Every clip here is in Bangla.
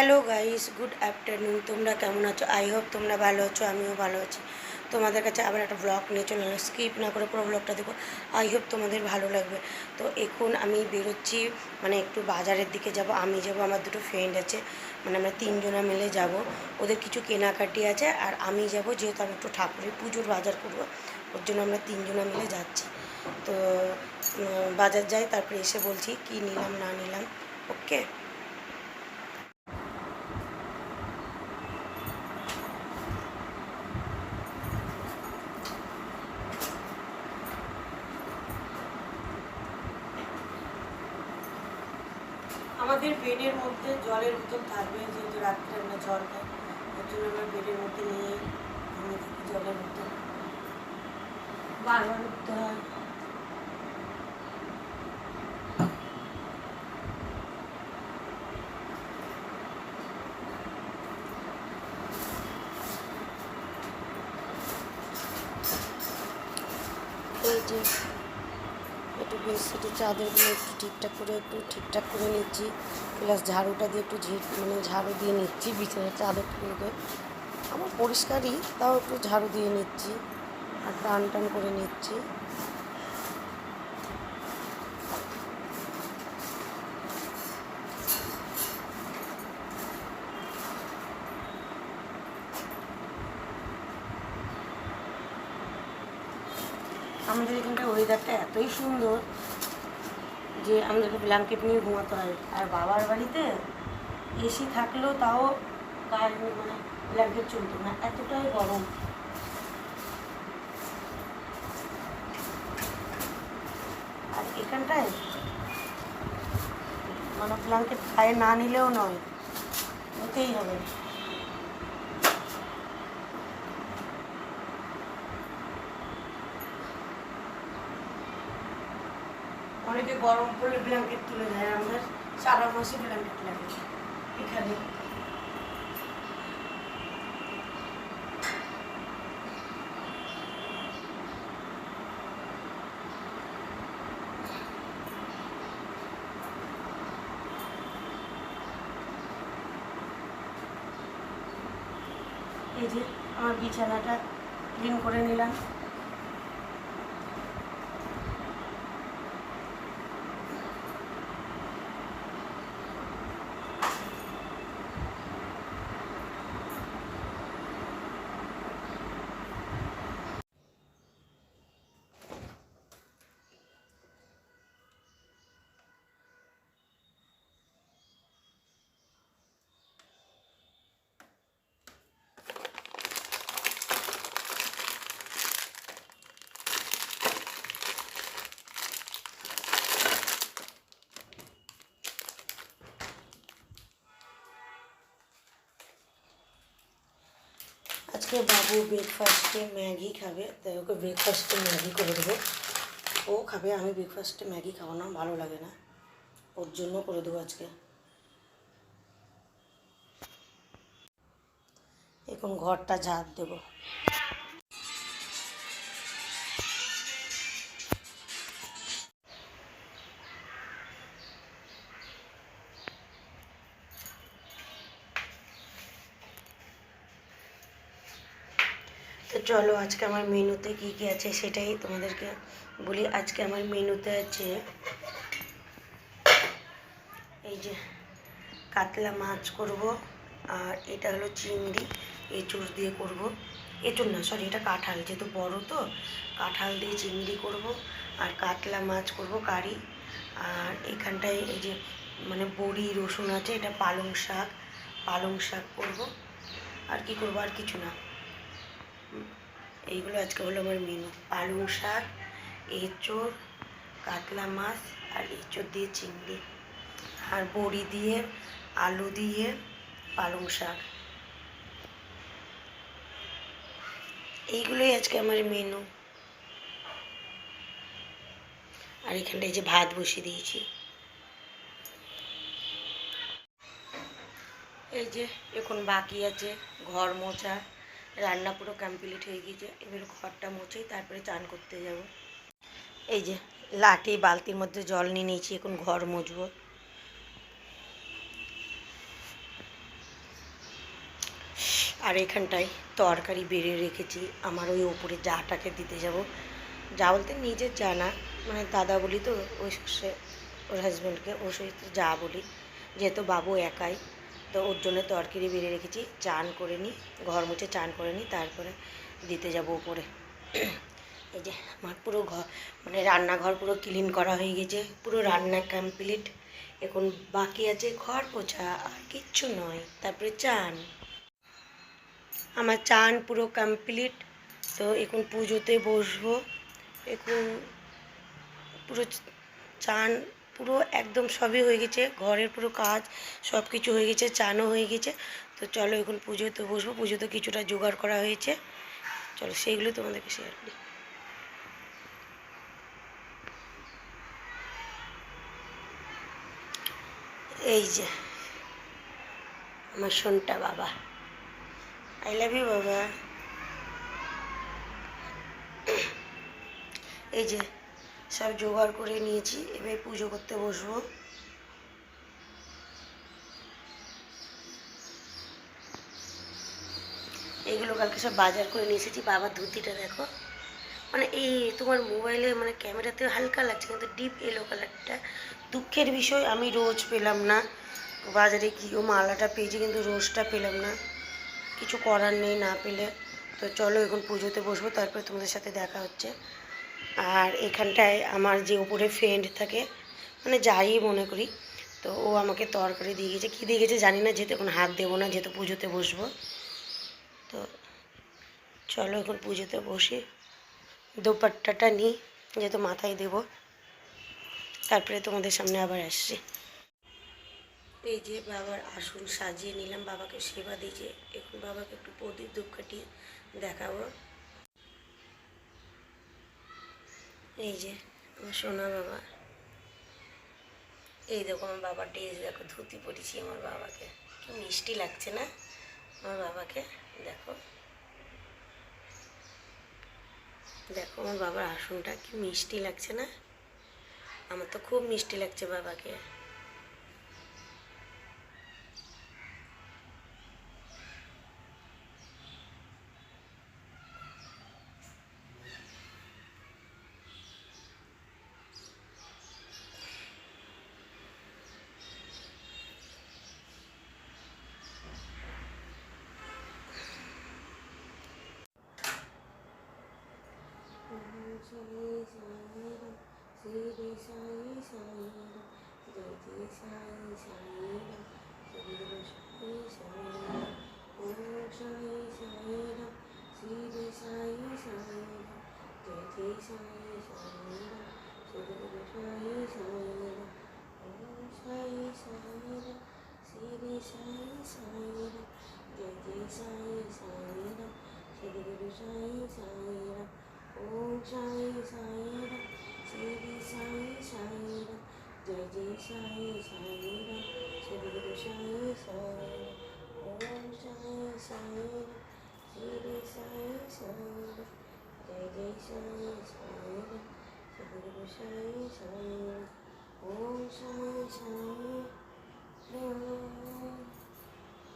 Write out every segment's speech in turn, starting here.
Hello guys, good afternoon. তোমরা কেমন আছো? আই হোপ তোমরা ভালো আছো, আমিও ভালো আছি। তোমাদের কাছে আবার একটা ব্লগ নিয়ে চলে এলাম। স্কিপ না করে পুরো ব্লগটা দেখো। আই হোপ তোমাদের ভালো লাগবে। তো এখন আমি বেরোচ্ছি মানে একটু বাজারের দিকে যাব। আমি যাব, আমার দুটো ফ্রেন্ড আছে। মানে আমরা তিনজনা মিলে যাব। ওদের কিছু কেনাকাটি আছে আর আমি যাব যেহেতু আমি একটু ঠাকুরের পুজোর বাজার করব। ওর জন্য আমরা তিনজনা মিলে যাচ্ছি। তো বাজার যাই, তারপরে এসে বলছি কি নিলাম, না নিলাম। ওকে বেডের মধ্যে জলের বোতল থাকবে, যেহেতু রাত্রে আমরা জল খাই জন্য আমরা বেডের মধ্যে নিয়ে জলের বোতল বারবার উঠতে হয়। এই যে একটু বেডশিটের চাদরগুলো একটু ঠিকঠাক করে, একটু ঠিকঠাক করে নিচ্ছি। প্লাস ঝাড়ুটা দিয়ে একটু ঝিট মানে ঝাড়ু দিয়ে নিচ্ছি বিছানার চাদরগুলোকে। আমার পরিষ্কারই, তাও একটু ঝাড়ু দিয়ে নিচ্ছি। আর টান টান করে নিচ্ছি। আমাদের এখানকার ওয়েদারটা এতই সুন্দর যে আমাদেরকে ব্ল্যাঙ্কেট নিয়ে ঘুমাতে হয়। আর বাবার বাড়িতে এসি থাকলেও তাও গায়ে মানে ব্ল্যাঙ্কেট চলতো না, এতটাই গরম। আর এখানটায় মানে ব্ল্যাঙ্কেট গায়ে না নিলেও নয়, নিতেই হবে। গরম পড়লে ব্ল্যাঙ্কেট তুলে দেয়, আমাদের সারা মাসে ব্ল্যাঙ্কেট লাগে। এখানে। এই যে, আমার বিছানাটা ক্লিন করে নিলাম। আজকে বাবু ব্রেকফাস্টে ম্যাগি খাবে, তাই ওকে ব্রেকফাস্টে ম্যাগি করে দেবো। ও খাবে, আমি ব্রেকফাস্টে ম্যাগি খাব না, ভালো লাগে না। ওর জন্য করে দেবো আজকে। এখন ঘরটা ঝাঁপ দেবো। চলো আজকে আমার মেনুতে কী কী আছে সেটাই তোমাদেরকে বলি। আজকে আমার মেনুতে আছে এই যে কাতলা মাছ করব আর এটা হলো চিংড়ি এঁচুড় দিয়ে করব। এঁচুড় না সরি এটা কাঁঠাল, যেহেতু বড় তো, কাঁঠাল দিয়ে চিংড়ি করব আর কাতলা মাছ করব কারি। আর এখানটায় এই যে মানে বড়ি, রসুন আছে, এটা পালং শাক পালং শাক করব। আর কি করব? আর কিছু না। এইগুলো আজকে হলো আমার মেনু। পালং শাক, এঁচোড়, কাতলা মাছ আর এঁচোড় দিয়ে চিংড়ি। আর বড়ি দিয়ে আলু দিয়ে পালং শাক। এইগুলোই আজকে আমার মেনু। আর এখানটায় যে ভাত বসিয়ে দিয়েছি। এই যে এখন বাকি আছে ঘর মোছা। রান্না পুরো কমপ্লিট হয়ে গিয়েছে। এবার ঘরটা মুছেই তারপরে চান করতে যাব। এই যে, লাঠি, বালতির মধ্যে জল নিয়ে নিয়েছি, এখন ঘর মুছবো। আর এখানটায় তরকারি বেড়ে রেখেছি। আমার ওই ওপরে জাটাকে দিতে যাব। যা বলতে নিজের যা না মানে দাদা বলি তো, ওই সে, ওর হাজব্যান্ডকে ওর সহিত যা বলি। যেহেতু বাবু একাই তো ওর জন্য তরকারি বেড়ে রেখেছি। চান করে নিই ঘর মুছে চান করে নিই তারপরে দিতে যাব উপরে। এই যে আমার পুরো ঘর মানে রান্নাঘর পুরো ক্লিন করা হয়ে গেছে, পুরো রান্না কমপ্লিট এখন বাকি আছে ঘর পোছা আর কিচ্ছু নয়, তারপরে চান। আমার চান পুরো কমপ্লিট তো এখন পুজোতে বসবো। এখন পুরো চান পুরো একদম সবই হয়ে গেছে। ঘরের পুরো কাজ সব কিছু হয়ে গেছে, চানও হয়ে গেছে। তো চলো এখন পুজোতে বসবো। পুজোতে কিছুটা জোগাড় করা হয়েছে। চলো সেইগুলো তোমাদেরকে শেয়ার করি। এই যে, আমার সোনটা বাবা। আই লাভ ইউ বাবা। এই যে সব জোগাড় করে নিয়েছি, এবার পুজো করতে বসবো। এইগুলো কালকে সব বাজার করে নিয়ে এসেছি। বাবার ধুতিটা দেখো। মানে এই তোমার মোবাইলে মানে ক্যামেরাতে হালকা লাগছে, কিন্তু ডিপ এলো কালারটা দুঃখের বিষয়, আমি রোজ পেলাম না। বাজারে গিয়েও মালাটা পেয়েছি, কিন্তু রোজটা পেলাম না। কিছু করার নেই না পেলে। তো চলো এখন পুজোতে বসবো, তারপরে তোমাদের সাথে দেখা হচ্ছে। আর এখানটায় আমার যে উপরে ফ্রেন্ড থাকে মানে যাই মনে করি, তো ও আমাকে তরকারি দিয়ে গেছে। কী দিয়ে গেছে জানি না, যেহেতু এখন হাত দেবো না, যেহেতু পুজোতে বসবো। তো চলো এখন পুজোতে বসি দোপাট্টাটা নিই, যেহেতু মাথায় দেব। তারপরে তোমাদের সামনে আবার আসছি। এই যে বাবার আসন সাজিয়ে নিলাম, বাবাকে সেবা দিয়েছে। এখন বাবাকে একটু প্রদীপ ধূপ দেখাবো। এই যে, আমার সোনা বাবা। এই দেখো আমার বাবার ড্রেস, দেখো ধুতি পরেছি আমার বাবাকে। কি মিষ্টি লাগছে না আমার বাবাকে? দেখো। দেখো আমার বাবার আসনটা কি মিষ্টি লাগছে না? আমার তো খুব মিষ্টি লাগছে বাবাকে। Sige, sayo, sayo, daw! Sige, tehi, sayo, sayo, daw! Sige, daw, sayo, 下一山一程，一程，千里，又一程。我问山，山，你的山，山，再借山一程。千里又一程，我问山，山，我的山，山，再借山一程。我的山，山，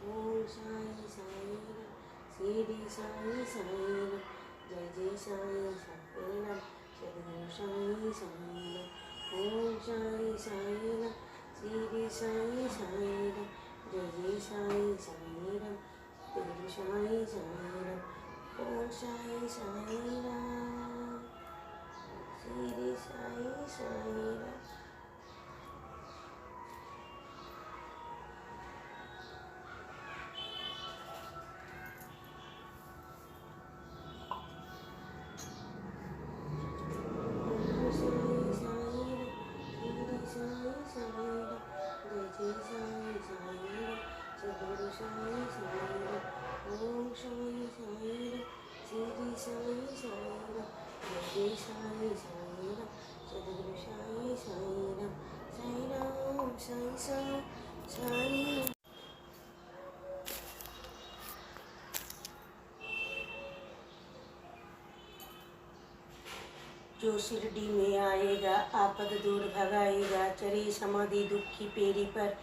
我的山，山，你的山，山，再借山一程。我的山，山，我的山，山，你的山，山。Diri sai sai da, diri sai sai da, diri sai sai da, ôm sai sai da, diri sai sai da. जो शिरडी में आएगा, आपद दूर भगाएगा, चरी समाधि दुखी पेरी पर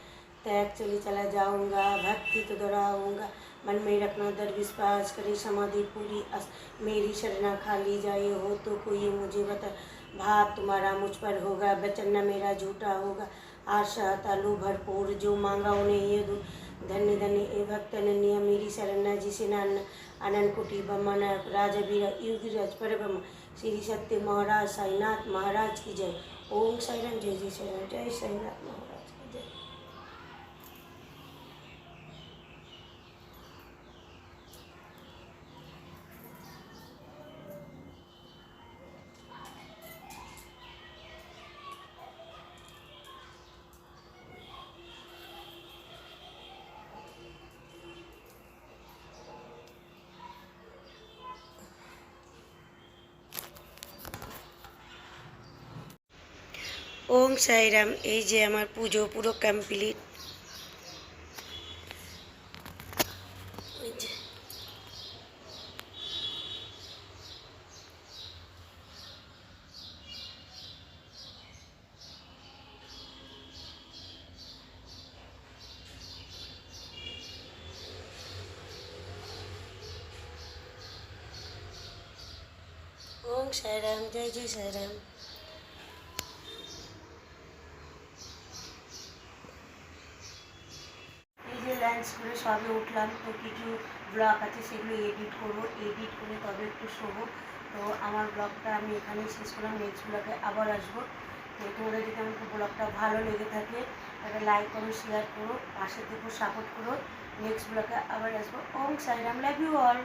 त्याग चली चला जाऊँगा, भक्ति तो दोहराऊँगा। मन में रखना दर विश्वास करे समाधि पूरी अस मेरी शरणा खाली जाए, हो तो कोई मुझे बता। भाव तुम्हारा मुझ पर होगा, वचन न मेरा झूठा होगा। आशा तालु भरपूर जो मांगा उन्हें ये दो धन्य धन्य ए भक्त अनन्या मेरी शरणा जिसे नान अनंत कोटि बमन राजवीर युग राज पर ब्रह्म श्री सत्य महाराज साईनाथ महाराज की जय ओम साईराम जय जय साईराम जय साईनाथ महाराज ওম সাইরাম এই যে আমার পুজো পুরো কমপ্লিট ওম সাইরাম জয় জয় সাইরাম এই যে লাঞ্চ করে সবে উঠলাম, তো কিছু ব্লগ আছে সেগুলো এডিট করব এডিট করে তবে একটু শোবো। তো আমার ব্লগটা আমি এখানেই শেষ করলাম নেক্সট ব্লগে আবার আসব। তো তোমাদের যদি আমার ব্লগটা ভালো লেগে থাকে, একটা লাইক করো শেয়ার করো, পাশে থেকে সাপোর্ট করো। নেক্সট ব্লগে আবার আসব। Om Sairam love you all